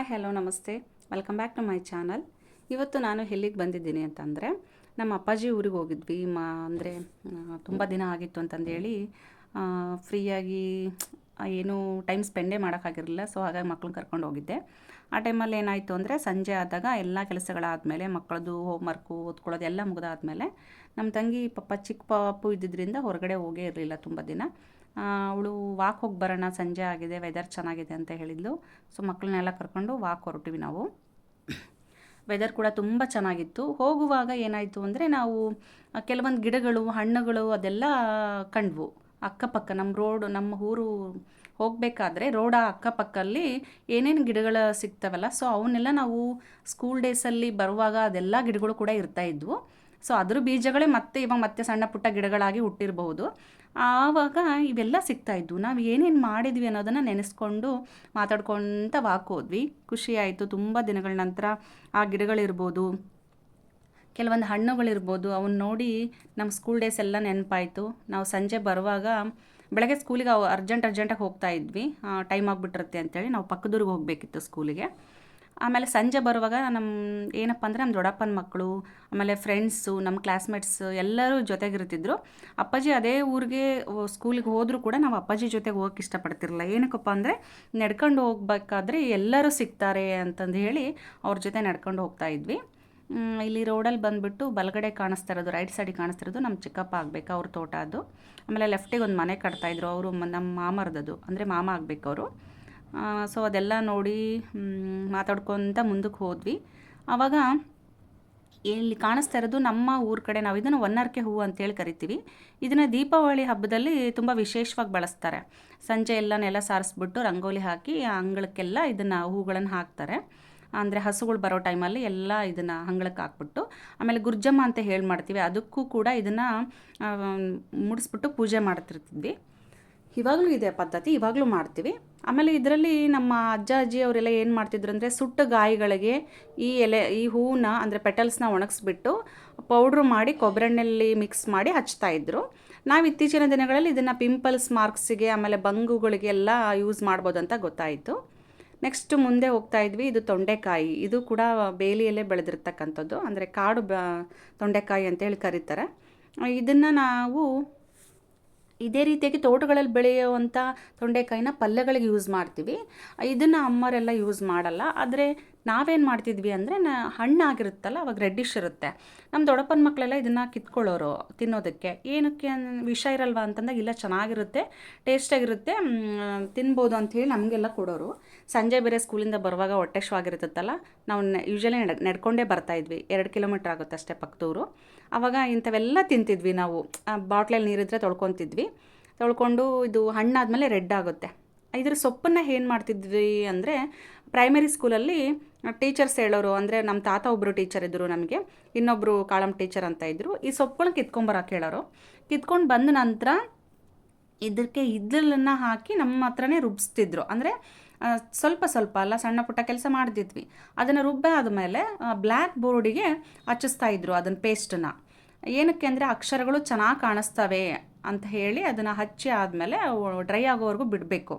Hi, hello, ನಮಸ್ತೆ. Welcome back to my channel. ಇವತ್ತು ನಾನು ಎಲ್ಲಿಗೆ ಬಂದಿದ್ದೀನಿ ಅಂತಂದರೆ, ನಮ್ಮ ಅಪ್ಪಾಜಿ ಊರಿಗೆ ಹೋಗಿದ್ವಿ. ಮ, ಅಂದರೆ ತುಂಬ ದಿನ ಆಗಿತ್ತು ಅಂತಂದೇಳಿ ಫ್ರೀಯಾಗಿ ಏನು ಟೈಮ್ ಸ್ಪೆಂಡೇ ಮಾಡೋಕ್ಕಾಗಿರಲಿಲ್ಲ ಸೊ, ಹಾಗಾಗಿ ಮಕ್ಳನ್ನ ಕರ್ಕೊಂಡು ಹೋಗಿದ್ದೆ. ಆ ಟೈಮಲ್ಲಿ ಏನಾಯಿತು ಅಂದರೆ, ಸಂಜೆ ಆದಾಗ ಎಲ್ಲ ಕೆಲಸಗಳಾದಮೇಲೆ ಮಕ್ಕಳದು ಹೋಮ್ವರ್ಕು ಓದ್ಕೊಳ್ಳೋದು ಎಲ್ಲ ಮುಗಿದಾದ್ಮೇಲೆ, ನಮ್ಮ ತಂಗಿ ಪಪ್ಪ, ಚಿಕ್ಕ ಪಾಪು ಇದ್ದಿದ್ದರಿಂದ ಹೊರಗಡೆ ಹೋಗೇ ಇರಲಿಲ್ಲ ತುಂಬ ದಿನ. ಅವಳು ವಾಕ್ ಹೋಗಿ ಬರೋಣ, ಸಂಜೆ ಆಗಿದೆ ವೆದರ್ ಚೆನ್ನಾಗಿದೆ ಅಂತ ಹೇಳಿದ್ಲು. ಸೊ ಮಕ್ಕಳನ್ನೆಲ್ಲ ಕರ್ಕೊಂಡು ವಾಕ್ ಹೊರಟಿವಿ ನಾವು. ವೆದರ್ ಕೂಡ ತುಂಬ ಚೆನ್ನಾಗಿತ್ತು. ಹೋಗುವಾಗ ಏನಾಯಿತು ಅಂದರೆ ನಾವು ಕೆಲವೊಂದು ಗಿಡಗಳು, ಹಣ್ಣುಗಳು ಅದೆಲ್ಲ ಕಂಡ್ವು. ಅಕ್ಕಪಕ್ಕ ನಮ್ಮ ರೋಡ್ ನಮ್ಮ ಊರು ಹೋಗಬೇಕಾದ್ರೆ ರೋಡ ಅಕ್ಕಪಕ್ಕಲ್ಲಿ ಏನೇನು ಗಿಡಗಳು ಸಿಗ್ತವಲ್ಲ ಸೊ ಅವನ್ನೆಲ್ಲ ನಾವು ಸ್ಕೂಲ್ ಡೇಸಲ್ಲಿ ಬರುವಾಗ ಅದೆಲ್ಲ ಗಿಡಗಳು ಕೂಡ ಇರ್ತಾ ಇದ್ವು. ಸೊ ಅದ್ರ ಬೀಜಗಳೇ ಮತ್ತೆ ಇವಾಗ ಮತ್ತೆ ಸಣ್ಣ ಪುಟ್ಟ ಗಿಡಗಳಾಗಿ ಹುಟ್ಟಿರಬಹುದು. ಆವಾಗ ಇವೆಲ್ಲ ಸಿಗ್ತಾ ಇದ್ವು. ನಾವು ಏನೇನು ಮಾಡಿದ್ವಿ ಅನ್ನೋದನ್ನು ನೆನೆಸ್ಕೊಂಡು ಮಾತಾಡ್ಕೊತ ವಾಕ್ ಹೋದ್ವಿ. ಖುಷಿ ಆಯಿತು. ತುಂಬ ದಿನಗಳ ನಂತರ ಆ ಗಿಡಗಳಿರ್ಬೋದು, ಕೆಲವೊಂದು ಹಣ್ಣುಗಳಿರ್ಬೋದು ಅವನ್ನ ನೋಡಿ ನಮ್ಮ ಸ್ಕೂಲ್ ಡೇಸ್ ಎಲ್ಲ ನೆನಪಾಯಿತು. ನಾವು ಸಂಜೆ ಬರುವಾಗ ಬೆಳಗ್ಗೆ ಸ್ಕೂಲಿಗೆ ಅರ್ಜೆಂಟ್ ಅರ್ಜೆಂಟಾಗಿ ಹೋಗ್ತಾ ಇದ್ವಿ. ಟೈಮ್ ಆಗಿಬಿಟ್ಟಿರುತ್ತೆ ಅಂತೇಳಿ ನಾವು ಪಕ್ಕದೂರಿಗೆ ಹೋಗಬೇಕಿತ್ತು ಸ್ಕೂಲಿಗೆ ಆಮೇಲೆ ಸಂಜೆ ಬರುವಾಗ ನಮ್ಮ ಏನಪ್ಪ ಅಂದರೆ ನಮ್ಮ ದೊಡ್ಡಪ್ಪನ ಮಕ್ಕಳು ಆಮೇಲೆ ಫ್ರೆಂಡ್ಸು ನಮ್ಮ ಕ್ಲಾಸ್ಮೇಟ್ಸ್ ಎಲ್ಲರೂ ಜೊತೆಗಿರ್ತಿದ್ರು. ಅಪ್ಪಾಜಿ ಅದೇ ಊರಿಗೆ ಸ್ಕೂಲಿಗೆ ಹೋದರೂ ಕೂಡ ನಾವು ಅಪ್ಪಾಜಿ ಜೊತೆಗೆ ಹೋಗಕ್ಕೆ ಇಷ್ಟಪಡ್ತಿರಲಿಲ್ಲ. ಏನಕ್ಕಪ್ಪ ಅಂದರೆ ನಡ್ಕೊಂಡು ಹೋಗ್ಬೇಕಾದ್ರೆ ಎಲ್ಲರೂ ಸಿಗ್ತಾರೆ ಅಂತಂದು ಹೇಳಿ ಅವ್ರ ಜೊತೆ ನಡ್ಕೊಂಡು ಹೋಗ್ತಾ ಇದ್ವಿ. ಇಲ್ಲಿ ರೋಡಲ್ಲಿ ಬಂದುಬಿಟ್ಟು ಬಲಗಡೆ ಕಾಣಿಸ್ತಾ ಇರೋದು ರೈಟ್ ಸೈಡಿಗೆ ಕಾಣಿಸ್ತಾ ಇರೋದು ನಮ್ಮ ಚಿಕ್ಕಪ್ಪ ಆಗಬೇಕು ಅವ್ರ ತೋಟ ಅದು. ಆಮೇಲೆ ಲೆಫ್ಟಿಗೆ ಒಂದು ಮನೆ ಕಟ್ತಾಯಿದ್ರು ಅವರು ನಮ್ಮ ಮಾಮರದ್ದು, ಅಂದರೆ ಮಾಮ ಆಗಬೇಕು ಅವರು. ಸೊ ಅದೆಲ್ಲ ನೋಡಿ ಮಾತಾಡ್ಕೊತ ಮುಂದಕ್ಕೆ ಹೋದ್ವಿ. ಆವಾಗ ಇಲ್ಲಿ ಕಾಣಿಸ್ತಾ ಇರೋದು ನಮ್ಮ ಊರ ಕಡೆ ನಾವು ಇದನ್ನು ಒನ್ನರ್ಕೆ ಹೂವು ಅಂತೇಳಿ ಕರಿತೀವಿ. ಇದನ್ನು ದೀಪಾವಳಿ ಹಬ್ಬದಲ್ಲಿ ತುಂಬ ವಿಶೇಷವಾಗಿ ಬಳಸ್ತಾರೆ. ಸಂಜೆ ಎಲ್ಲ ನೆಲ ಸಾರಿಸ್ಬಿಟ್ಟು ರಂಗೋಲಿ ಹಾಕಿ ಅಂಗಳಕ್ಕೆಲ್ಲ ಇದನ್ನು ಹೂಗಳನ್ನು ಹಾಕ್ತಾರೆ. ಅಂದರೆ ಹಸುಗಳು ಬರೋ ಟೈಮಲ್ಲಿ ಎಲ್ಲ ಇದನ್ನು ಅಂಗಳಕ್ಕೆ ಹಾಕ್ಬಿಟ್ಟು, ಆಮೇಲೆ ಗುರ್ಜಮ್ಮ ಅಂತ ಹೇಳಿ ಮಾಡ್ತೀವಿ, ಅದಕ್ಕೂ ಕೂಡ ಇದನ್ನು ಮುಡಿಸ್ಬಿಟ್ಟು ಪೂಜೆ ಮಾಡ್ತಿರ್ತಿದ್ವಿ. ಇವಾಗಲೂ ಇದೆ ಪದ್ಧತಿ, ಇವಾಗಲೂ ಮಾಡ್ತೀವಿ. ಆಮೇಲೆ ಇದರಲ್ಲಿ ನಮ್ಮ ಅಜ್ಜ, ಅಜ್ಜಿ ಅವರೆಲ್ಲ ಏನು ಮಾಡ್ತಿದ್ರು ಅಂದರೆ ಸುಟ್ಟ ಗಾಯಿಗಳಿಗೆ ಈ ಎಲೆ, ಈ ಹೂವನ್ನ ಅಂದರೆ ಪೆಟಲ್ಸ್ನ ಒಣಗಿಸ್ಬಿಟ್ಟು ಪೌಡ್ರು ಮಾಡಿ ಕೊಬ್ಬರೆಣ್ಣೆಯಲ್ಲಿ ಮಿಕ್ಸ್ ಮಾಡಿ ಹಚ್ತಾಯಿದ್ರು ನಾವು ಇತ್ತೀಚಿನ ದಿನಗಳಲ್ಲಿ ಇದನ್ನು ಪಿಂಪಲ್ಸ್ ಮಾರ್ಕ್ಸಿಗೆ, ಆಮೇಲೆ ಬಂಗುಗಳಿಗೆಲ್ಲ ಯೂಸ್ ಮಾಡ್ಬೋದು ಅಂತ ಗೊತ್ತಾಯಿತು. ನೆಕ್ಸ್ಟ್ ಮುಂದೆ ಹೋಗ್ತಾ ಇದ್ವಿ, ಇದು ತೊಂಡೆಕಾಯಿ. ಇದು ಕೂಡ ಬೇಲಿಯಲ್ಲೇ ಬೆಳೆದಿರ್ತಕ್ಕಂಥದ್ದು. ಅಂದರೆ ಕಾಡು ಬ, ತೊಂಡೆಕಾಯಿ ಅಂತೇಳಿ ಕರೀತಾರೆ. ಇದನ್ನು ನಾವು ಇದೇ ರೀತಿಯಾಗಿ ತೋಟಗಳಲ್ಲಿ ಬೆಳೆಯುವಂಥ ತೊಂಡೆಕಾಯಿನ ಪಲ್ಯಗಳಿಗೆ ಯೂಸ್ ಮಾಡ್ತೀವಿ. ಇದನ್ನು ಅಮ್ಮರೆಲ್ಲ ಯೂಸ್ ಮಾಡಲ್ಲ. ಆದರೆ ನಾವೇನು ಮಾಡ್ತಿದ್ವಿ ಅಂದರೆ ನ ಹಣ್ಣಾಗಿರುತ್ತಲ್ಲ, ಅವಾಗ ರೆಡ್ಡಿಶ್ ಇರುತ್ತೆ. ನಮ್ಮ ದೊಡ್ಡಪ್ಪನ ಮಕ್ಕಳೆಲ್ಲ ಇದನ್ನು ಕಿತ್ಕೊಳ್ಳೋರು ತಿನ್ನೋದಕ್ಕೆ. ಏನಕ್ಕೆ ವಿಷ ಇರಲ್ವಾ ಅಂತಂದಾಗ, ಇಲ್ಲ ಚೆನ್ನಾಗಿರುತ್ತೆ ಟೇಸ್ಟಾಗಿರುತ್ತೆ ತಿನ್ಬೋದು ಅಂಥೇಳಿ ನಮಗೆಲ್ಲ ಕೊಡೋರು. ಸಂಜೆ ಬೇರೆ ಸ್ಕೂಲಿಂದ ಬರುವಾಗ ಹೊಟ್ಟೆ ಆಗಿರುತ್ತಲ್ಲ ನಾವು ಯೂಶಲಿ ನಡ್, ನಡ್ಕೊಂಡೇ ಬರ್ತಾಯಿದ್ವಿ ಎರಡು ಕಿಲೋಮೀಟ್ರ್ ಆಗುತ್ತೆ ಅಷ್ಟೇ ಪಕ್ಕದೂರು. ಆವಾಗ ಇಂಥವೆಲ್ಲ ತಿಂತಿದ್ವಿ ನಾವು. ಬಾಟ್ಲಲ್ಲಿ ನೀರಿದ್ರೆ ತೊಳ್ಕೊತಿದ್ವಿ. ತೊಳ್ಕೊಂಡು ಇದು ಹಣ್ಣಾದಮೇಲೆ ರೆಡ್ ಆಗುತ್ತೆ. ಇದರ ಸೊಪ್ಪನ್ನು ಏನು ಮಾಡ್ತಿದ್ವಿ ಅಂದರೆ ಪ್ರೈಮರಿ ಸ್ಕೂಲಲ್ಲಿ ಟೀಚರ್ಸ್ ಹೇಳೋರು, ಅಂದರೆ ನಮ್ಮ ತಾತ ಒಬ್ಬರು ಟೀಚರ್ ಇದ್ದರು ನಮಗೆ ಇನ್ನೊಬ್ಬರು ಕಾಳಮ್ ಟೀಚರ್ ಅಂತ ಇದ್ದರು ಈ ಸೊಪ್ಪುಗಳನ್ನ ಕಿತ್ಕೊಂಬರಕ್ಕೆ ಹೇಳೋರು. ಕಿತ್ಕೊಂಡು ಬಂದ ನಂತರ ಇದಕ್ಕೆ ಇದ್ದಲನ್ನು ಹಾಕಿ ನಮ್ಮ ಹತ್ರನೇ ರುಬ್ಸ್ತಿದ್ರು. ಅಂದರೆ ಸ್ವಲ್ಪ ಸ್ವಲ್ಪ ಅಲ್ಲ, ಸಣ್ಣ ಪುಟ್ಟ ಕೆಲಸ ಮಾಡ್ತಿದ್ವಿ. ಅದನ್ನು ರುಬ್ಬೆ ಆದಮೇಲೆ ಬ್ಲ್ಯಾಕ್ ಬೋರ್ಡಿಗೆ ಹಚ್ಚಿಸ್ತಾ ಇದ್ರು ಅದನ್ನ ಪೇಸ್ಟನ್ನ ಏನಕ್ಕೆ ಅಂದರೆ, ಅಕ್ಷರಗಳು ಚೆನ್ನಾಗಿ ಕಾಣಿಸ್ತವೆ ಅಂತ ಹೇಳಿ ಅದನ್ನು ಹಚ್ಚಿ ಆದಮೇಲೆ ಡ್ರೈ ಆಗೋವರೆಗೂ ಬಿಡಬೇಕು.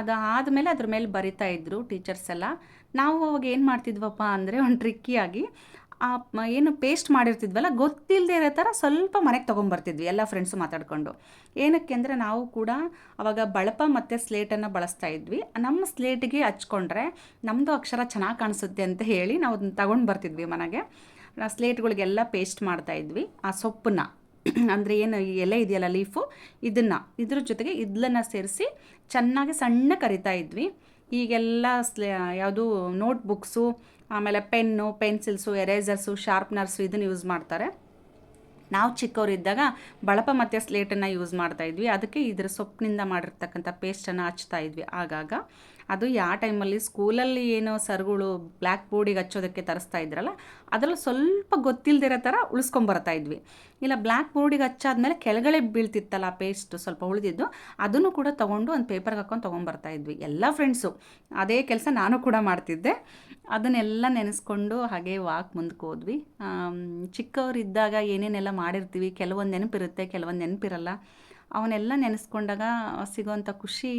ಅದು ಆದಮೇಲೆ ಅದ್ರ ಮೇಲೆ ಬರಿತಾ ಇದ್ದರು ಟೀಚರ್ಸ್ ಎಲ್ಲ. ನಾವು ಅವಾಗ ಏನು ಮಾಡ್ತಿದ್ವಪ್ಪ ಅಂದರೆ ಒಂದು ಟ್ರಿಕ್ಕಿಯಾಗಿ ಆ ಏನು ಪೇಸ್ಟ್ ಮಾಡಿರ್ತಿದ್ವಲ್ಲ ಗೊತ್ತಿಲ್ಲದೆ ಇರೋ ಥರ ಸ್ವಲ್ಪ ಮನೆಗೆ ತೊಗೊಂಬರ್ತಿದ್ವಿ ಎಲ್ಲ ಫ್ರೆಂಡ್ಸು ಮಾತಾಡ್ಕೊಂಡು. ಏನಕ್ಕೆ ಅಂದರೆ ನಾವು ಕೂಡ ಅವಾಗ ಬಳಪ ಮತ್ತು ಸ್ಲೇಟನ್ನು ಬಳಸ್ತಾ ಇದ್ವಿ. ನಮ್ಮ ಸ್ಲೇಟಿಗೆ ಹಚ್ಕೊಂಡ್ರೆ ನಮ್ಮದು ಅಕ್ಷರ ಚೆನ್ನಾಗಿ ಕಾಣಿಸುತ್ತೆ ಅಂತ ಹೇಳಿ ನಾವು ಅದನ್ನ ತಗೊಂಡು ಬರ್ತಿದ್ವಿ ಮನೆಗೆ. ಸ್ಲೇಟ್ಗಳಿಗೆಲ್ಲ ಪೇಸ್ಟ್ ಮಾಡ್ತಾಯಿದ್ವಿ ಆ ಸೊಪ್ಪನ್ನ. ಅಂದರೆ ಏನು ಎಲೆ ಇದೆಯಲ್ಲ, ಲೀಫು, ಇದನ್ನು, ಇದ್ರ ಜೊತೆಗೆ ಇದ್ಲನ್ನು ಸೇರಿಸಿ ಚೆನ್ನಾಗಿ ಸಣ್ಣ ಕರಿತಾ ಇದ್ವಿ. ಈಗೆಲ್ಲ ಸ್ಲೇ, ಯಾವುದು ನೋಟ್ಬುಕ್ಸು, ಆಮೇಲೆ ಪೆನ್ನು, ಪೆನ್ಸಿಲ್ಸು, ಎರೇಸರ್ಸು, ಶಾರ್ಪ್ನರ್ಸು ಇದನ್ನು ಯೂಸ್ ಮಾಡ್ತಾರೆ. ನಾವು ಚಿಕ್ಕವರಿದ್ದಾಗ ಬಳಪ ಮತ್ತು ಸ್ಲೇಟನ್ನು ಯೂಸ್ ಮಾಡ್ತಾಯಿದ್ವಿ ಅದಕ್ಕೆ ಇದರ ಸೊಪ್ಪಿನಿಂದ ಮಾಡಿರ್ತಕ್ಕಂಥ ಪೇಸ್ಟನ್ನು ಹಚ್ತಾ ಇದ್ವಿ. ಆಗಾಗ ಅದು ಯಾವ ಟೈಮಲ್ಲಿ ಸ್ಕೂಲಲ್ಲಿ ಏನೋ ಸರ್ಗಳು ಬ್ಲ್ಯಾಕ್ ಬೋರ್ಡಿಗೆ ಹಚ್ಚೋದಕ್ಕೆ ತರಿಸ್ತಾ ಇದ್ರಲ್ಲ, ಅದರಲ್ಲಿ ಸ್ವಲ್ಪ ಗೊತ್ತಿಲ್ಲದಿರೋ ಥರ ಉಳಿಸ್ಕೊಂಬರ್ತಾ ಇದ್ವಿ. ಇಲ್ಲ, ಬ್ಲ್ಯಾಕ್ ಬೋರ್ಡಿಗೆ ಹಚ್ಚಾದ್ಮೇಲೆ ಕೆಳಗಡೆ ಬೀಳ್ತಿತ್ತಲ್ಲ ಪೇಸ್ಟ್ ಸ್ವಲ್ಪ ಉಳಿದಿದ್ದು, ಅದನ್ನು ಕೂಡ ತೊಗೊಂಡು ಒಂದು ಪೇಪರ್ಗೆ ಹಾಕೊಂಡು ತೊಗೊಂಬರ್ತಾ ಇದ್ವಿ. ಎಲ್ಲ ಫ್ರೆಂಡ್ಸು, ಅದೇ ಕೆಲಸ ನಾನು ಕೂಡ ಮಾಡ್ತಿದ್ದೆ. ಅದನ್ನೆಲ್ಲ ನೆನೆಸ್ಕೊಂಡು ಹಾಗೆ ವಾಕ್ ಮುಂದಕ್ಕೆ ಹೋದ್ವಿ. ಚಿಕ್ಕವರಿದ್ದಾಗ ಏನೇನೆಲ್ಲ ಮಾಡಿರ್ತೀವಿ, ಕೆಲವೊಂದು ನೆನಪಿರುತ್ತೆ, ಕೆಲವೊಂದು ನೆನಪಿರಲ್ಲ. ಅವನ್ನೆಲ್ಲ ನೆನೆಸ್ಕೊಂಡಾಗ ಸಿಗೋವಂಥ ಖುಷಿ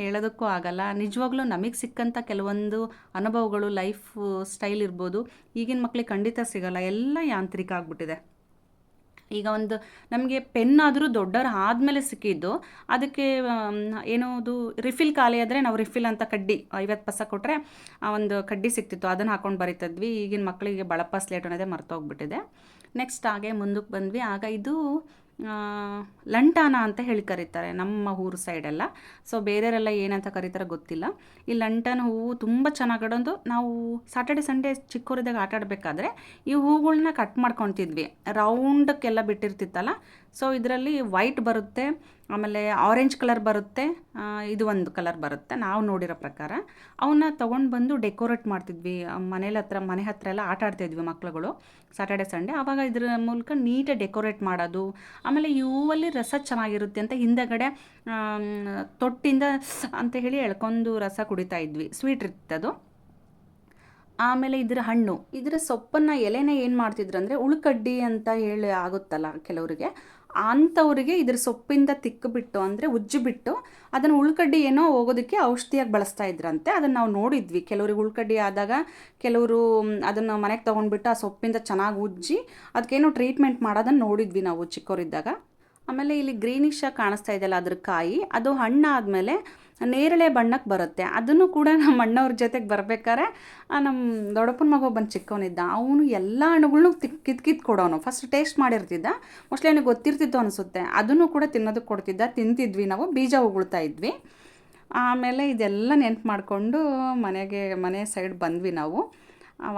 ಹೇಳೋದಕ್ಕೂ ಆಗಲ್ಲ. ನಿಜವಾಗ್ಲೂ ನಮಗೆ ಸಿಕ್ಕಂಥ ಕೆಲವೊಂದು ಅನುಭವಗಳು, ಲೈಫ್ ಸ್ಟೈಲ್ ಇರ್ಬೋದು, ಈಗಿನ ಮಕ್ಕಳಿಗೆ ಖಂಡಿತ ಸಿಗಲ್ಲ. ಎಲ್ಲ ಯಾಂತ್ರಿಕ ಆಗಿಬಿಟ್ಟಿದೆ. ಈಗ ಒಂದು ನಮಗೆ ಪೆನ್ ಆದರೂ ದೊಡ್ಡವ್ರು ಆದಮೇಲೆ ಸಿಕ್ಕಿದ್ದು, ಅದಕ್ಕೆ ಏನೋದು, ರಿಫಿಲ್ ಖಾಲಿ ಆದರೆ ನಾವು ರಿಫಿಲ್ ಅಂತ ಕಡ್ಡಿ ಐವತ್ತು ಪಸ ಕೊಟ್ಟರೆ ಒಂದು ಕಡ್ಡಿ ಸಿಕ್ತಿತ್ತು. ಅದನ್ನು ಹಾಕೊಂಡು ಬರಿತಿದ್ವಿ ಈಗಿನ ಮಕ್ಕಳಿಗೆ ಬಳಪ, ಸ್ಲೇಟ್ ಅನ್ನೋದೇ ಮರ್ತೋಗ್ಬಿಟ್ಟಿದೆ. ನೆಕ್ಸ್ಟ್ ಹಾಗೆ ಮುಂದಕ್ಕೆ ಬಂದ್ವಿ. ಆಗ ಇದು ಲಂಟಾನ ಅಂತ ಹೇಳಿ ಕರೀತಾರೆ ನಮ್ಮ ಊರು ಸೈಡೆಲ್ಲ ಸೊ ಬೇರೆಯವರೆಲ್ಲ ಏನಂತ ಕರೀತಾರೆ ಗೊತ್ತಿಲ್ಲ. ಈ ಲಂಟನ್ ಹೂವು ತುಂಬ ಚೆನ್ನಾಗಿಡೋದು ನಾವು ಸಾಟರ್ಡೆ ಸಂಡೇ ಚಿಕ್ಕವರಿದ್ದಾಗ ಆಟ ಆಡಬೇಕಾದ್ರೆ ಈ ಹೂಗಳನ್ನ ಕಟ್ ಮಾಡ್ಕೊತಿದ್ವಿ. ರೌಂಡಕ್ಕೆಲ್ಲ ಬಿಟ್ಟಿರ್ತಿತ್ತಲ್ಲ. ಸೊ ಇದರಲ್ಲಿ ವೈಟ್ ಬರುತ್ತೆ. ಆಮೇಲೆ ಆರೆಂಜ್ ಕಲರ್ ಬರುತ್ತೆ. ಇದು ಒಂದು ಕಲರ್ ಬರುತ್ತೆ. ನಾವು ನೋಡಿರೋ ಪ್ರಕಾರ. ಅವನ್ನ ತೊಗೊಂಡು ಬಂದು ಡೆಕೋರೇಟ್ ಮಾಡ್ತಿದ್ವಿ. ಮನೇಲಿ ಹತ್ರ, ಮನೆ ಹತ್ರ ಎಲ್ಲ ಆಟ ಆಡ್ತಾಯಿದ್ವಿ ಮಕ್ಳುಗಳು ಸಾಟರ್ಡೆ ಸಂಡೇ ಆವಾಗ ಇದ್ರ ಮೂಲಕ ನೀಟಾಗಿ ಡೆಕೋರೇಟ್ ಮಾಡೋದು. ಆಮೇಲೆ ಇವಲ್ಲಿ ರಸ ಚೆನ್ನಾಗಿರುತ್ತೆ ಅಂತ ಹಿಂದೆಗಡೆ ತೊಟ್ಟಿಂದ ಅಂತ ಹೇಳಿ ಎಳ್ಕೊಂಡು ರಸ ಕುಡಿತಾ ಇದ್ವಿ. ಸ್ವೀಟ್ ಅದು. ಆಮೇಲೆ ಇದರ ಹಣ್ಣು. ಇದರ ಸೊಪ್ಪನ್ನು ಎಲೆನ ಏನು ಮಾಡ್ತಿದ್ರು ಅಂದರೆ ಉಳ್ಕಡ್ಡಿ ಅಂತ ಹೇಳಿ ಆಗುತ್ತಲ್ಲ ಕೆಲವರಿಗೆ. ಅಂಥವ್ರಿಗೆ ಇದ್ರ ಸೊಪ್ಪಿಂದ ತಿಕ್ಕಿಬಿಟ್ಟು ಅಂದರೆ ಉಜ್ಜಿಬಿಟ್ಟು ಅದನ್ನು ಉಳ್ಕಡ್ಡಿ ಏನೋ ಹೋಗೋದಕ್ಕೆ ಔಷಧಿಯಾಗಿ ಬಳಸ್ತಾ ಇದ್ರಂತೆ. ಅದನ್ನು ನಾವು ನೋಡಿದ್ವಿ. ಕೆಲವ್ರಿಗೆ ಉಳ್ಕಡ್ಡಿ ಆದಾಗ ಕೆಲವರು ಅದನ್ನು ಮನೆಗೆ ತೊಗೊಂಡ್ಬಿಟ್ಟು ಆ ಸೊಪ್ಪಿಂದ ಚೆನ್ನಾಗಿ ಉಜ್ಜಿ ಅದಕ್ಕೇನೋ ಟ್ರೀಟ್ಮೆಂಟ್ ಮಾಡೋದನ್ನು ನೋಡಿದ್ವಿ ನಾವು ಚಿಕ್ಕವರಿದ್ದಾಗ ಆಮೇಲೆ ಇಲ್ಲಿ ಗ್ರೀನಿಶ್ ಆಗಿ ಕಾಣಿಸ್ತಾ ಇದೆಯಲ್ಲ ಅದ್ರ ಕಾಯಿ, ಅದು ಹಣ್ಣಾದಮೇಲೆ ನೇರಳೆ ಬಣ್ಣಕ್ಕೆ ಬರುತ್ತೆ. ಅದನ್ನು ಕೂಡ ನಮ್ಮ ಅಣ್ಣವ್ರ ಜೊತೆಗೆ ಬರ್ಬೇಕಾದ್ರೆ ನಮ್ಮ ದೊಡ್ಡಪ್ಪನ ಮಗ ಒಬ್ಬನ ಚಿಕ್ಕವನಿದ್ದ, ಅವನು ಎಲ್ಲ ಹಣ್ಣುಗಳ್ನು ತಿಕ್ ಕಿತ್ ಕಿತ್ ಕೊಡೋನು. ಫಸ್ಟ್ ಟೇಸ್ಟ್ ಮಾಡಿರ್ತಿದ್ದ ಮೋಸ್ಟ್ಲಿ ಅವನಿಗೆ ಗೊತ್ತಿರ್ತಿತ್ತು ಅನಿಸುತ್ತೆ. ಅದನ್ನು ಕೂಡ ತಿನ್ನೋದಕ್ಕೆ ಕೊಡ್ತಿದ್ದ, ತಿಂತಿದ್ವಿ ನಾವು, ಬೀಜ ಉಗುಳ್ತಾ ಇದ್ವಿ. ಆಮೇಲೆ ಇದೆಲ್ಲ ನೆನ್ಪು ಮಾಡಿಕೊಂಡು ಮನೆಗೆ, ಮನೆ ಸೈಡ್ ಬಂದ್ವಿ ನಾವು.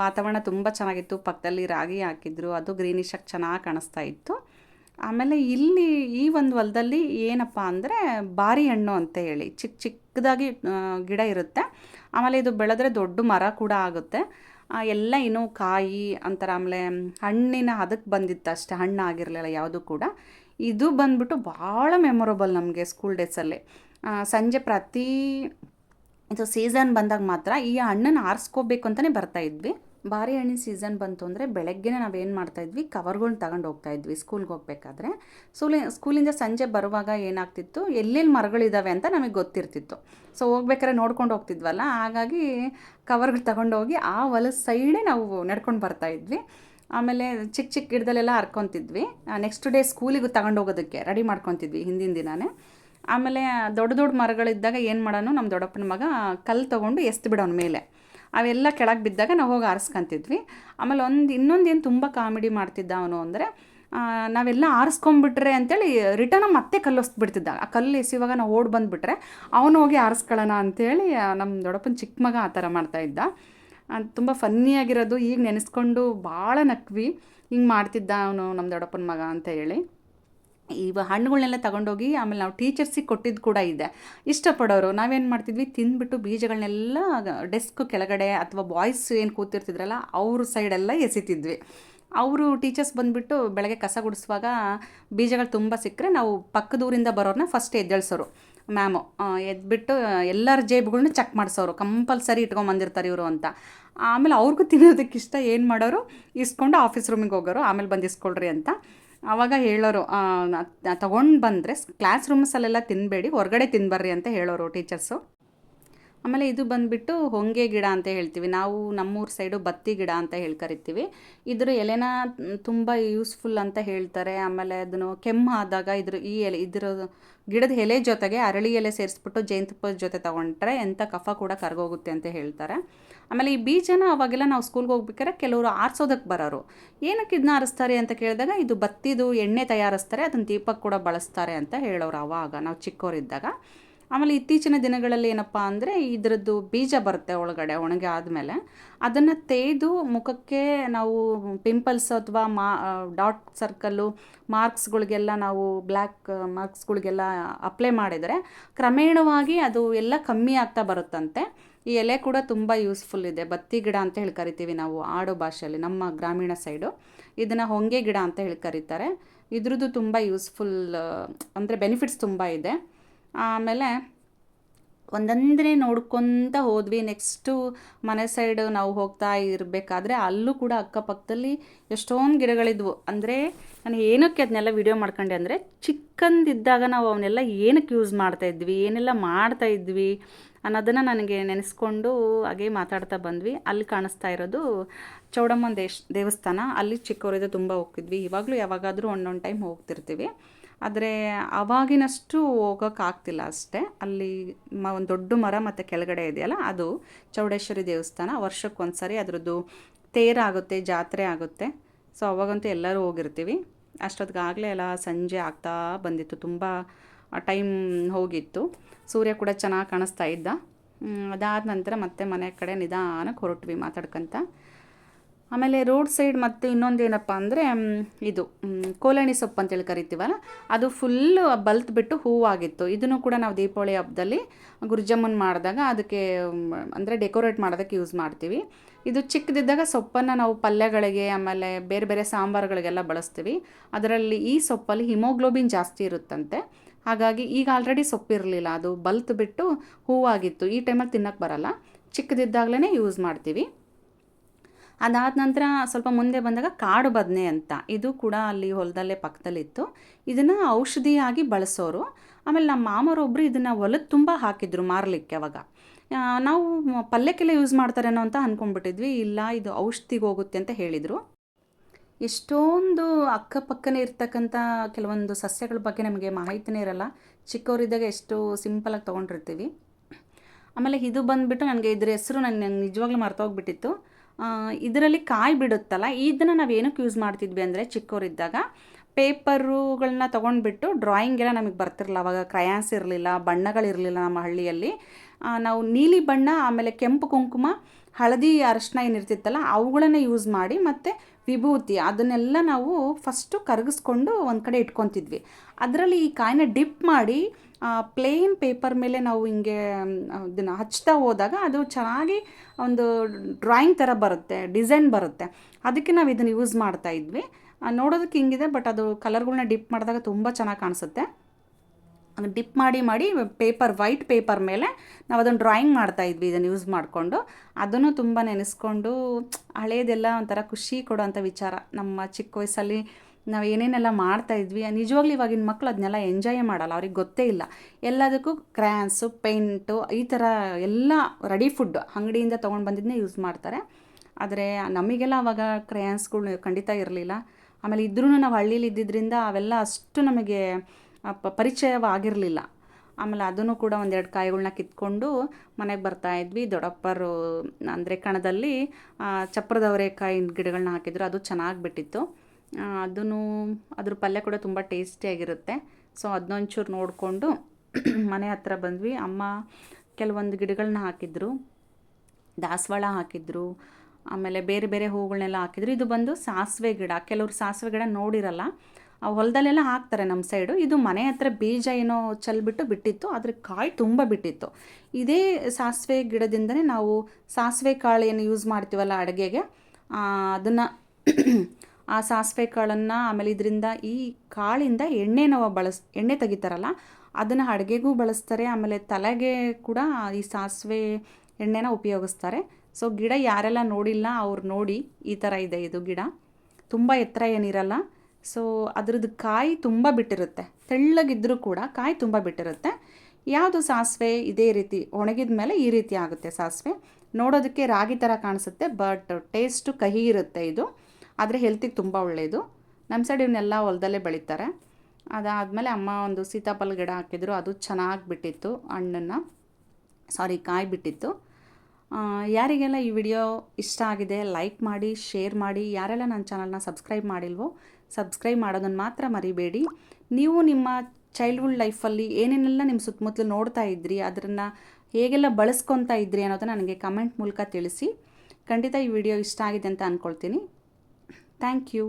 ವಾತಾವರಣ ತುಂಬ ಚೆನ್ನಾಗಿತ್ತು, ಪಕ್ಕದಲ್ಲಿ ರಾಗಿ ಹಾಕಿದ್ರು, ಅದು ಗ್ರೀನಿಶಾಗಿ ಚೆನ್ನಾಗಿ ಕಾಣಿಸ್ತಾ ಇತ್ತು. ಆಮೇಲೆ ಇಲ್ಲಿ ಈ ಒಂದು ಹೊಲದಲ್ಲಿ ಏನಪ್ಪ ಅಂದರೆ ಬಾರಿ ಹಣ್ಣು ಅಂತ ಹೇಳಿ ಚಿಕ್ಕ ಚಿಕ್ಕದಾಗಿ ಗಿಡ ಇರುತ್ತೆ. ಆಮೇಲೆ ಇದು ಬೆಳೆದ್ರೆ ದೊಡ್ಡ ಮರ ಕೂಡ ಆಗುತ್ತೆ. ಎಲ್ಲ ಇನ್ನೂ ಕಾಯಿ ಅಂತಾರೆ ಆಮೇಲೆ ಹಣ್ಣಿನ ಅದಕ್ಕೆ ಬಂದಿತ್ತು ಅಷ್ಟೇ, ಹಣ್ಣು ಆಗಿರಲಿಲ್ಲ ಯಾವುದು ಕೂಡ. ಇದು ಬಂದ್ಬಿಟ್ಟು ಭಾಳ ಮೆಮೊರಬಲ್ ನಮಗೆ ಸ್ಕೂಲ್ ಡೇಸಲ್ಲಿ ಸಂಜೆ ಪ್ರತಿ ಇದು ಸೀಸನ್ ಬಂದಾಗ ಮಾತ್ರ ಈ ಹಣ್ಣನ್ನು ಆರಿಸ್ಕೋಬೇಕು ಅಂತಲೇ ಬರ್ತಾ ಇದ್ವಿ. ಬಾರಿ ಹಣ್ಣಿನ ಸೀಸನ್ ಬಂತು ಅಂದರೆ ಬೆಳಗ್ಗೆನೇ ನಾವೇನು ಮಾಡ್ತಾ ಇದ್ವಿ? ಕವರ್ಗಳ್ನ ತಗೊಂಡು ಹೋಗ್ತಾ ಇದ್ವಿ ಸ್ಕೂಲ್ಗೆ ಹೋಗ್ಬೇಕಾದ್ರೆ. ಸ್ಕೂಲಿ ಸ್ಕೂಲಿಂದ ಸಂಜೆ ಬರುವಾಗ ಏನಾಗ್ತಿತ್ತು? ಎಲ್ಲೆಲ್ಲಿ ಮರಗಳಿದ್ದಾವೆ ಅಂತ ನಮಗೆ ಗೊತ್ತಿರ್ತಿತ್ತು. ಸೊ, ಹೋಗ್ಬೇಕಾದ್ರೆ ನೋಡ್ಕೊಂಡು ಹೋಗ್ತಿದ್ವಲ್ಲ? ಹಾಗಾಗಿ ಕವರ್ಗಳು ತಗೊಂಡೋಗಿ ಆ ಹೊಲದ ಸೈಡೇ ನಾವು ನಡ್ಕೊಂಡು ಬರ್ತಾ ಇದ್ವಿ. ಆಮೇಲೆ ಚಿಕ್ಕ ಚಿಕ್ಕ ಗಿಡದಲ್ಲೆಲ್ಲ ಹರ್ಕೊತಿದ್ವಿ. ನೆಕ್ಸ್ಟ್ ಡೇ ಸ್ಕೂಲಿಗೂ ತಗೊಂಡು ಹೋಗೋದಕ್ಕೆ ರೆಡಿ ಮಾಡ್ಕೊತಿದ್ವಿ ಹಿಂದಿನ ದಿನವೇ ಆಮೇಲೆ ದೊಡ್ಡ ದೊಡ್ಡ ಮರಗಳಿದ್ದಾಗ ಏನು ಮಾಡೋಣ ನಮ್ಮ ದೊಡ್ಡಪ್ಪನ ಮಗ ಕಲ್ಲು ತೊಗೊಂಡು ಎಸ್ತು ಬಿಡೋನ ಮೇಲೆ. ಅವೆಲ್ಲ ಕೆಳಗೆ ಬಿದ್ದಾಗ ನಾವು ಹೋಗಿ ಆರಿಸ್ಕೊಂತಿದ್ವಿ. ಆಮೇಲೆ ಒಂದು ಇನ್ನೊಂದು ಏನು ತುಂಬ ಕಾಮಿಡಿ ಮಾಡ್ತಿದ್ದ ಅವನು ಅಂದರೆ ನಾವೆಲ್ಲ ಆರಿಸ್ಕೊಂಬಿಟ್ರೆ ಅಂತೇಳಿ ರಿಟರ್ನ್ ಮತ್ತೆ ಕಲ್ಲು ಬಿಡ್ತಿದ್ದ ಆ ಕಲ್ಲು ಎಸಿವಾಗ ನಾವು ಓಡಿ ಬಂದುಬಿಟ್ರೆ ಅವನು ಹೋಗಿ ಆರಿಸ್ಕೊಳ್ಳೋಣ ಅಂತೇಳಿ ಆ, ನಮ್ಮ ದೊಡ್ಡಪ್ಪನ ಚಿಕ್ಕ ಮಗ ಆ ಥರ ಮಾಡ್ತಾಯಿದ್ದ ಅದು ತುಂಬ ಫನ್ನಿಯಾಗಿರೋದು ಈಗ ನೆನೆಸ್ಕೊಂಡು ಭಾಳ ನಕ್ವಿ. ಹಿಂಗೆ ಮಾಡ್ತಿದ್ದ ಅವನು ನಮ್ಮ ದೊಡ್ಡಪ್ಪನ ಮಗ ಅಂತ ಹೇಳಿ. ಇವ ಹಣ್ಣುಗಳನ್ನೆಲ್ಲ ತಗೊಂಡೋಗಿ ಆಮೇಲೆ ನಾವು ಟೀಚರ್ಸಿಗೆ ಕೊಟ್ಟಿದ್ದು ಕೂಡ ಇದೆ. ಇಷ್ಟಪಡೋರು, ನಾವೇನು ಮಾಡ್ತಿದ್ವಿ? ತಿಂದ್ಬಿಟ್ಟು ಬೀಜಗಳನ್ನೆಲ್ಲ ಡೆಸ್ಕ್ ಕೆಳಗಡೆ ಅಥವಾ ಬಾಯ್ಸ್ ಏನು ಕೂತಿರ್ತಿದ್ರಲ್ಲ, ಅವ್ರ ಸೈಡೆಲ್ಲ ಎಸಿತಿದ್ವಿ. ಅವರು ಟೀಚರ್ಸ್ ಬಂದುಬಿಟ್ಟು ಬೆಳಗ್ಗೆ ಕಸ ಗುಡಿಸುವಾಗ ಬೀಜಗಳು ತುಂಬ ಸಿಕ್ಕರೆ ನಾವು ಪಕ್ಕದೂರಿಂದ ಬರೋರನ್ನ ಫಸ್ಟ್ ಎದ್ದೇಳ್ಸೋರು. ಮ್ಯಾಮು ಎದ್ಬಿಟ್ಟು ಎಲ್ಲರ ಜೇಬುಗಳನ್ನ ಚೆಕ್ ಮಾಡಿಸೋರು. ಕಂಪಲ್ಸರಿ ಇಟ್ಕೊಂಬಂದಿರ್ತಾರೆ ಇವರು ಅಂತ. ಆಮೇಲೆ ಅವ್ರಿಗೂ ತಿನ್ನೋದಕ್ಕೆ ಇಷ್ಟ ಏನು ಮಾಡೋರು? ಇಸ್ಕೊಂಡು ಆಫೀಸ್ ರೂಮಿಗೆ ಹೋಗೋರು. ಆಮೇಲೆ ಬಂದು ಇಸ್ಕೊಳ್ರಿ ಅಂತ. ಆವಾಗ ಹೇಳೋರು ತಗೊಂಡು ಬಂದರೆ ಕ್ಲಾಸ್ ರೂಮ್ಸಲ್ಲೆಲ್ಲ ತಿನ್ನಬೇಡಿ ಹೊರಗಡೆ ತಿನ್ಬರ್ರಿ ಅಂತ ಹೇಳೋರು ಟೀಚರ್ಸು ಆಮೇಲೆ ಇದು ಬಂದುಬಿಟ್ಟು ಹೊಂಗೆ ಗಿಡ ಅಂತ ಹೇಳ್ತೀವಿ. ನಾವು ನಮ್ಮೂರ ಸೈಡು ಬತ್ತಿ ಗಿಡ ಅಂತ ಹೇಳಿ ಕರಿತೀವಿ. ಇದ್ರ ಎಲೆನ ತುಂಬ ಯೂಸ್ಫುಲ್ ಅಂತ ಹೇಳ್ತಾರೆ. ಆಮೇಲೆ ಅದನ್ನು ಕೆಮ್ಮು ಆದಾಗ ಇದ್ರ ಈ ಎಲೆ, ಇದ್ರ ಗಿಡದ ಎಲೆ ಜೊತೆಗೆ ಅರಳಿ ಎಲೆ ಸೇರಿಸ್ಬಿಟ್ಟು ಜೇನುತುಪ್ಪದ ಜೊತೆ ತೊಗೊಂಡ್ರೆ ಎಂಥ ಕಫ ಕೂಡ ಕರಗೋಗುತ್ತೆ ಅಂತ ಹೇಳ್ತಾರೆ. ಆಮೇಲೆ ಈ ಬೀಜನ ಅವಾಗೆಲ್ಲ ನಾವು ಸ್ಕೂಲ್ಗೆ ಹೋಗ್ಬೇಕಾದ್ರೆ ಕೆಲವರು ಆರಿಸೋದಕ್ಕೆ ಬರೋರು. ಏನಕ್ಕೆ ಇದನ್ನ ಆರಿಸ್ತಾರೆ ಅಂತ ಕೇಳಿದಾಗ ಇದು ಬತ್ತಿದು ಎಣ್ಣೆ ತಯಾರಿಸ್ತಾರೆ, ಅದನ್ನು ದೀಪಕ್ಕೆ ಕೂಡ ಬಳಸ್ತಾರೆ ಅಂತ ಹೇಳೋರು ಅವಾಗ, ನಾವು ಚಿಕ್ಕವರಿದ್ದಾಗ ಆಮೇಲೆ ಇತ್ತೀಚಿನ ದಿನಗಳಲ್ಲಿ ಏನಪ್ಪ ಅಂದರೆ ಇದರದ್ದು ಬೀಜ ಬರುತ್ತೆ ಒಳಗಡೆ, ಒಣಗಿ ಆದಮೇಲೆ. ಅದನ್ನು ತೇಯ್ದು ಮುಖಕ್ಕೆ ನಾವು ಪಿಂಪಲ್ಸ್ ಅಥವಾ ಮಾ ಡಾಟ್ ಸರ್ಕಲ್ಲು ಮಾರ್ಕ್ಸ್ಗಳಿಗೆಲ್ಲ ನಾವು ಬ್ಲ್ಯಾಕ್ ಮಾರ್ಕ್ಸ್ಗಳಿಗೆಲ್ಲ ಅಪ್ಲೈ ಮಾಡಿದರೆ ಕ್ರಮೇಣವಾಗಿ ಅದು ಎಲ್ಲ ಕಮ್ಮಿ ಆಗ್ತಾ ಬರುತ್ತಂತೆ. ಈ ಎಲೆ ಕೂಡ ತುಂಬ ಯೂಸ್ಫುಲ್ ಇದೆ. ಬತ್ತಿ ಗಿಡ ಅಂತ ಹೇಳಿ ಕರಿತೀವಿ ನಾವು ಆಡು ಭಾಷೆಯಲ್ಲಿ, ನಮ್ಮ ಗ್ರಾಮೀಣ ಸೈಡು. ಇದನ್ನು ಹೊಂಗೆ ಗಿಡ ಅಂತ ಹೇಳಿ ಕರೀತಾರೆ. ಇದ್ರದ್ದು ತುಂಬ ಯೂಸ್ಫುಲ್ ಅಂದರೆ ಬೆನಿಫಿಟ್ಸ್ ತುಂಬ ಇದೆ. ಆಮೇಲೆ ಒಂದೊಂದೇ ನೋಡ್ಕೊತ ಹೋದ್ವಿ. ನೆಕ್ಸ್ಟು ಮನೆ ಸೈಡ್ ನಾವು ಹೋಗ್ತಾ ಇರಬೇಕಾದ್ರೆ ಅಲ್ಲೂ ಕೂಡ ಅಕ್ಕಪಕ್ಕದಲ್ಲಿ ಎಷ್ಟೊಂದು ಗಿಡಗಳಿದ್ವು. ಅಂದರೆ ನಾನು ಏನಕ್ಕೆ ಅದನ್ನೆಲ್ಲ ವಿಡಿಯೋ ಮಾಡ್ಕೊಂಡೆ ಅಂದರೆ ಚಿಕ್ಕಂದಿದ್ದಾಗ ನಾವು ಅವನ್ನೆಲ್ಲ ಏನಕ್ಕೆ ಯೂಸ್ ಮಾಡ್ತಾ ಇದ್ವಿ, ಏನೆಲ್ಲ ಮಾಡ್ತಾ ಇದ್ವಿ ಅನ್ನೋದನ್ನು ನನಗೆ ನೆನೆಸ್ಕೊಂಡು ಹಾಗೆ ಮಾತಾಡ್ತಾ ಬಂದ್ವಿ. ಅಲ್ಲಿ ಕಾಣಿಸ್ತಾ ಇರೋದು ಚೌಡಮ್ಮನ ದೇಶ ದೇವಸ್ಥಾನ. ಅಲ್ಲಿ ಚಿಕ್ಕವರಿದ್ದ ತುಂಬ ಹೋಗ್ತಿದ್ವಿ. ಇವಾಗಲೂ ಯಾವಾಗಾದರೂ ಒಂದೊಂದು ಟೈಮ್ ಹೋಗ್ತಿರ್ತೀವಿ. ಆದರೆ ಆವಾಗಿನಷ್ಟು ಹೋಗೋಕ್ಕಾಗ್ತಿಲ್ಲ ಅಷ್ಟೇ. ಅಲ್ಲಿ ಮ, ಒಂದು ದೊಡ್ಡ ಮರ ಮತ್ತು ಕೆಳಗಡೆ ಇದೆಯಲ್ಲ, ಅದು ಚೌಡೇಶ್ವರಿ ದೇವಸ್ಥಾನ. ವರ್ಷಕ್ಕೊಂದ್ಸರಿ ಅದರದ್ದು ತೇರಾಗುತ್ತೆ ಜಾತ್ರೆ ಆಗುತ್ತೆ. ಸೊ ಅವಾಗಂತೂ ಎಲ್ಲರೂ ಹೋಗಿರ್ತೀವಿ. ಅಷ್ಟೊತ್ತಿಗಾಗಲೇ ಎಲ್ಲ ಸಂಜೆ ಆಗ್ತಾ ಬಂದಿತ್ತು. ತುಂಬ ಟೈಮ್ ಹೋಗಿತ್ತು. ಸೂರ್ಯ ಕೂಡ ಚೆನ್ನಾಗಿ ಕಾಣಿಸ್ತಾ ಇದ್ದ. ಅದಾದ ನಂತರ ಮತ್ತೆ ಮನೆ ಕಡೆ ನಿಧಾನಕ್ಕೆ ಹೊರಟ್ವಿ ಮಾತಾಡ್ಕೊಂತ. ಆಮೇಲೆ ರೋಡ್ ಸೈಡ್ ಮತ್ತು ಇನ್ನೊಂದು ಏನಪ್ಪ ಅಂದರೆ ಇದು ಕೋಲಣಿ ಸೊಪ್ಪು ಅಂತೇಳಿ ಕರಿತೀವಲ್ಲ, ಅದು ಫುಲ್ಲು ಬಲ್ತ್ ಬಿಟ್ಟು ಹೂವಾಗಿತ್ತು. ಇದನ್ನು ಕೂಡ ನಾವು ದೀಪಾವಳಿ ಹಬ್ಬದಲ್ಲಿ ಗುರ್ಜಮ್ಮನ್ ಮಾಡಿದಾಗ ಅದಕ್ಕೆ ಅಂದರೆ ಡೆಕೋರೇಟ್ ಮಾಡೋದಕ್ಕೆ ಯೂಸ್ ಮಾಡ್ತೀವಿ. ಇದು ಚಿಕ್ಕದಿದ್ದಾಗ ಸೊಪ್ಪನ್ನು ನಾವು ಪಲ್ಯಗಳಿಗೆ, ಆಮೇಲೆ ಬೇರೆ ಬೇರೆ ಸಾಂಬಾರುಗಳಿಗೆಲ್ಲ ಬಳಸ್ತೀವಿ. ಅದರಲ್ಲಿ ಈ ಸೊಪ್ಪಲ್ಲಿ ಹಿಮೋಗ್ಲೋಬಿನ್ ಜಾಸ್ತಿ ಇರುತ್ತಂತೆ. ಹಾಗಾಗಿ ಈಗ ಆಲ್ರೆಡಿ ಸೊಪ್ಪಿರಲಿಲ್ಲ ಅದು ಬಲ್ತ್ ಬಿಟ್ಟು ಹೂವಾಗಿತ್ತು. ಈ ಟೈಮಲ್ಲಿ ತಿನ್ನೋಕ್ಕೆ ಬರಲ್ಲ. ಚಿಕ್ಕದಿದ್ದಾಗಲೇ ಯೂಸ್ ಮಾಡ್ತೀವಿ. ಅದಾದ ನಂತರ ಸ್ವಲ್ಪ ಮುಂದೆ ಬಂದಾಗ ಕಾಡು ಬದನೆ ಅಂತ. ಇದು ಕೂಡ ಅಲ್ಲಿ ಹೊಲದಲ್ಲೇ ಪಕ್ಕದಲ್ಲಿತ್ತು. ಇದನ್ನು ಔಷಧಿಯಾಗಿ ಬಳಸೋರು. ಆಮೇಲೆ ನಮ್ಮ ಮಾಮರೊಬ್ಬರು ಇದನ್ನು ಹೊಲದ ತುಂಬ ಹಾಕಿದ್ರು ಮಾರಲಿಕ್ಕೆ ಅವಾಗ. ನಾವು ಪಲ್ಯಕ್ಕೆಲ್ಲ ಯೂಸ್ ಮಾಡ್ತಾರೇನೋ ಅಂತ ಅಂದ್ಕೊಂಡ್ಬಿಟ್ಟಿದ್ವಿ ಇಲ್ಲ, ಇದು ಔಷಧಿಗೆ ಹೋಗುತ್ತೆ ಅಂತ ಹೇಳಿದರು. ಎಷ್ಟೊಂದು ಅಕ್ಕಪಕ್ಕನೇ ಇರ್ತಕ್ಕಂಥ ಕೆಲವೊಂದು ಸಸ್ಯಗಳ ಬಗ್ಗೆ ನಮಗೆ ಮಾಹಿತಿನೇ ಇರಲ್ಲ. ಚಿಕ್ಕವರಿದ್ದಾಗ ಎಷ್ಟು ಸಿಂಪಲಾಗಿ ತೊಗೊಂಡಿರ್ತೀವಿ. ಆಮೇಲೆ ಇದು ಬಂದುಬಿಟ್ಟು ನನಗೆ ಇದ್ರ ಹೆಸರು ನನಗೆ ನಿಜವಾಗ್ಲೂ ಮರ್ತೋಗ್ಬಿಟ್ಟಿತ್ತು ಇದರಲ್ಲಿ ಕಾಯಿ ಬಿಡುತ್ತಲ್ಲ, ಇದನ್ನು ನಾವು ಏನಕ್ಕೆ ಯೂಸ್ ಮಾಡ್ತಿದ್ವಿ ಅಂದರೆ ಚಿಕ್ಕವರಿದ್ದಾಗ ಪೇಪರುಗಳನ್ನ ತೊಗೊಂಡ್ಬಿಟ್ಟು ಡ್ರಾಯಿಂಗೆಲ್ಲ ನಮಗೆ ಬರ್ತಿರಲಿಲ್ಲ, ಅವಾಗ ಕ್ರಯಾನ್ಸ್ ಇರಲಿಲ್ಲ ಬಣ್ಣಗಳಿರಲಿಲ್ಲ ನಮ್ಮ ಹಳ್ಳಿಯಲ್ಲಿ. ನಾವು ನೀಲಿ ಬಣ್ಣ, ಆಮೇಲೆ ಕೆಂಪು ಕುಂಕುಮ, ಹಳದಿ ಅರಶಿನ ಏನಿರ್ತಿತ್ತಲ್ಲ ಅವುಗಳನ್ನೇ ಯೂಸ್ ಮಾಡಿ ಮತ್ತು ವಿಭೂತಿ ಅದನ್ನೆಲ್ಲ ನಾವು ಫಸ್ಟು ಕರಗಿಸ್ಕೊಂಡು ಒಂದು ಕಡೆ ಇಟ್ಕೊತಿದ್ವಿ. ಅದರಲ್ಲಿ ಈ ಕಾಯಿನ ಡಿಪ್ ಮಾಡಿ ಪ್ಲೇನ್ ಪೇಪರ್ ಮೇಲೆ ನಾವು ಹಿಂಗೆ ಇದನ್ನು ಹಚ್ತಾ ಹೋದಾಗ ಅದು ಚೆನ್ನಾಗಿ ಒಂದು ಡ್ರಾಯಿಂಗ್ ಥರ ಬರುತ್ತೆ ಡಿಸೈನ್ ಬರುತ್ತೆ. ಅದಕ್ಕೆ ನಾವು ಇದನ್ನು ಯೂಸ್ ಮಾಡ್ತಾ ಇದ್ವಿ. ನೋಡೋದಕ್ಕೆ ಹಿಂಗಿದೆ ಬಟ್ ಅದು ಕಲರ್ಗಳನ್ನ ಡಿಪ್ ಮಾಡಿದಾಗ ತುಂಬ ಚೆನ್ನಾಗಿ ಕಾಣಿಸುತ್ತೆ. ಅದನ್ನು ಡಿಪ್ ಮಾಡಿ ಮಾಡಿ ಪೇಪರ್ ವೈಟ್ ಪೇಪರ್ ಮೇಲೆ ನಾವು ಅದನ್ನು ಡ್ರಾಯಿಂಗ್ ಮಾಡ್ತಾ ಇದ್ವಿ, ಇದನ್ನು ಯೂಸ್ ಮಾಡಿಕೊಂಡು. ಅದನ್ನು ತುಂಬ ನೆನೆಸ್ಕೊಂಡು, ಹಳೇದೆಲ್ಲ ಒಂಥರ ಖುಷಿ ಕೊಡೋಂಥ ವಿಚಾರ. ನಮ್ಮ ಚಿಕ್ಕ ವಯಸ್ಸಲ್ಲಿ ನಾವು ಏನೇನೆಲ್ಲ ಮಾಡ್ತಾ ಇದ್ವಿ, ನಿಜವಾಗ್ಲೂ ಇವಾಗಿನ ಮಕ್ಕಳು ಅದನ್ನೆಲ್ಲ ಎಂಜಾಯೇ ಮಾಡಲ್ಲ, ಅವ್ರಿಗೆ ಗೊತ್ತೇ ಇಲ್ಲ. ಎಲ್ಲದಕ್ಕೂ ಕ್ರ್ಯಾನ್ಸು ಪೇಂಟು ಈ ಥರ ಎಲ್ಲ ರೆಡಿ ಫುಡ್ ಅಂಗಡಿಯಿಂದ ತೊಗೊಂಡು ಬಂದಿದ್ದನ್ನೇ ಯೂಸ್ ಮಾಡ್ತಾರೆ. ಆದರೆ ನಮಗೆಲ್ಲ ಅವಾಗ ಕ್ರಯಾನ್ಸ್ಗಳು ಖಂಡಿತ ಇರಲಿಲ್ಲ. ಆಮೇಲೆ ಇದ್ರೂ ನಾವು ಹಳ್ಳೀಲಿ ಇದ್ದಿದ್ದರಿಂದ ಅವೆಲ್ಲ ಅಷ್ಟು ನಮಗೆ ಪರಿಚಯವಾಗಿರಲಿಲ್ಲ. ಆಮೇಲೆ ಅದನ್ನು ಕೂಡ ಒಂದೆರಡು ಕಾಯಿಗಳನ್ನ ಕಿತ್ಕೊಂಡು ಮನೆಗೆ ಬರ್ತಾ ಇದ್ವಿ. ದೊಡ್ಡಪ್ಪರು, ಅಂದರೆ ಕಣದಲ್ಲಿ ಚಪ್ರದವರೆಕಾಯಿ ಗಿಡಗಳನ್ನ ಹಾಕಿದ್ರು. ಅದು ಚೆನ್ನಾಗಿ ಬಿಟ್ಟಿತ್ತು. ಅದನ್ನು, ಅದ್ರ ಪಲ್ಯ ಕೂಡ ತುಂಬ ಟೇಸ್ಟಿಯಾಗಿರುತ್ತೆ ಸೊ ಅದನ್ನೊಂಚೂರು ನೋಡಿಕೊಂಡು ಮನೆ ಹತ್ರ ಬಂದ್ವಿ. ಅಮ್ಮ ಕೆಲವೊಂದು ಗಿಡಗಳನ್ನ ಹಾಕಿದ್ರು. ದಾಸವಾಳ ಹಾಕಿದ್ರು. ಆಮೇಲೆ ಬೇರೆ ಬೇರೆ ಹೂಗಳನ್ನೆಲ್ಲ ಹಾಕಿದ್ರು. ಇದು ಬಂದು ಸಾಸಿವೆ ಗಿಡ. ಕೆಲವರು ಸಾಸಿವೆ ಗಿಡ ನೋಡಿರಲ್ಲ, ಆ ಹೊಲದಲ್ಲೆಲ್ಲ ಹಾಕ್ತಾರೆ ನಮ್ಮ ಸೈಡು. ಇದು ಮನೆ ಹತ್ರ ಬೀಜ ಏನೋ ಚೆಲ್ಬಿಟ್ಟು ಬಿಟ್ಟಿತ್ತು. ಆದರೆ ಕಾಯಿ ತುಂಬ ಬಿಟ್ಟಿತ್ತು. ಇದೇ ಸಾಸಿವೆ ಗಿಡದಿಂದನೇ ನಾವು ಸಾಸಿವೆ ಕಾಳು ಏನು ಯೂಸ್ ಮಾಡ್ತೀವಲ್ಲ ಅಡುಗೆಗೆ ಅದನ್ನು ಆ ಸಾಸಿವೆ ಕಾಳನ್ನು ಆಮೇಲೆ ಇದರಿಂದ ಈ ಕಾಳಿಂದ ಎಣ್ಣೆ ನಾವು ಬಳಸ್, ಎಣ್ಣೆ ತೆಗಿತಾರಲ್ಲ, ಅದನ್ನು ಅಡುಗೆಗೂ ಬಳಸ್ತಾರೆ, ಆಮೇಲೆ ತಲೆಗೆ ಕೂಡ ಈ ಸಾಸಿವೆ ಎಣ್ಣೆನ ಉಪಯೋಗಿಸ್ತಾರೆ. ಸೊ, ಗಿಡ ಯಾರೆಲ್ಲ ನೋಡಿಲ್ಲ ಅವ್ರು ನೋಡಿ ಈ ಥರ ಇದೆ ಇದು ಗಿಡ. ತುಂಬ ಎತ್ತರ ಏನಿರಲ್ಲ. ಸೊ, ಅದ್ರದ್ದು ಕಾಯಿ ತುಂಬ ಬಿಟ್ಟಿರುತ್ತೆ. ತೆಳ್ಳಗಿದ್ದರೂ ಕೂಡ ಕಾಯಿ ತುಂಬ ಬಿಟ್ಟಿರುತ್ತೆ. ಯಾವುದು ಸಾಸಿವೆ ಇದೇ ರೀತಿ ಒಣಗಿದ ಮೇಲೆ ಈ ರೀತಿ ಆಗುತ್ತೆ ಸಾಸಿವೆ. ನೋಡೋದಕ್ಕೆ ರಾಗಿ ಥರ ಕಾಣಿಸುತ್ತೆ, ಬಟ್ ಟೇಸ್ಟು ಕಹಿ ಇರುತ್ತೆ ಇದು. ಆದರೆ ಹೆಲ್ತಿಗೆ ತುಂಬ ಒಳ್ಳೆಯದು ನಮ್ಮ ಸೈಡ್ ಇವನ್ನೆಲ್ಲ ಹೊಲದಲ್ಲೇ ಬೆಳೀತಾರೆ. ಅದಾದಮೇಲೆ ಅಮ್ಮ ಒಂದು ಸೀತಾಫಲ ಗಿಡ ಹಾಕಿದ್ರು, ಅದು ಚೆನ್ನಾಗಿ ಬಿಟ್ಟಿತ್ತು ಹಣ್ಣನ್ನು ಸಾರಿ ಕಾಯಿ ಬಿಟ್ಟಿತ್ತು ಯಾರಿಗೆಲ್ಲ ಈ ವಿಡಿಯೋ ಇಷ್ಟ ಆಗಿದೆ ಲೈಕ್ ಮಾಡಿ ಶೇರ್ ಮಾಡಿ, ಯಾರೆಲ್ಲ ನನ್ನ ಚಾನಲ್ನ ಸಬ್ಸ್ಕ್ರೈಬ್ ಮಾಡಿಲ್ವೋ ಸಬ್ಸ್ಕ್ರೈಬ್ ಮಾಡೋದನ್ನು ಮಾತ್ರ ಮರಿಬೇಡಿ. ನೀವು ನಿಮ್ಮ ಚೈಲ್ಡ್ಹುಡ್ ಲೈಫಲ್ಲಿ ಏನೇನೆಲ್ಲ ನಿಮ್ಮ ಸುತ್ತಮುತ್ತಲು ನೋಡ್ತಾ ಇದ್ರಿ ಅದನ್ನು ಹೇಗೆಲ್ಲ ಬಳಸ್ಕೊತಾ ಇದ್ರಿ ಅನ್ನೋದನ್ನು ನನಗೆ ಕಮೆಂಟ್ ಮೂಲಕ ತಿಳಿಸಿ. ಖಂಡಿತ ಈ ವಿಡಿಯೋ ಇಷ್ಟ ಆಗಿದೆ ಅಂತ ಅಂದ್ಕೊಳ್ತೀನಿ ಥ್ಯಾಂಕ್ ಯು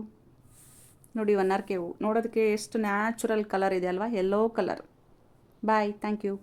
ನೋಡಿ ಒನ್ ಆರ್ ಕೆ ನೋಡೋದಕ್ಕೆ ಎಷ್ಟು ನ್ಯಾಚುರಲ್ ಕಲರ್ ಇದೆ ಅಲ್ವಾ? Yellow colour bye thank you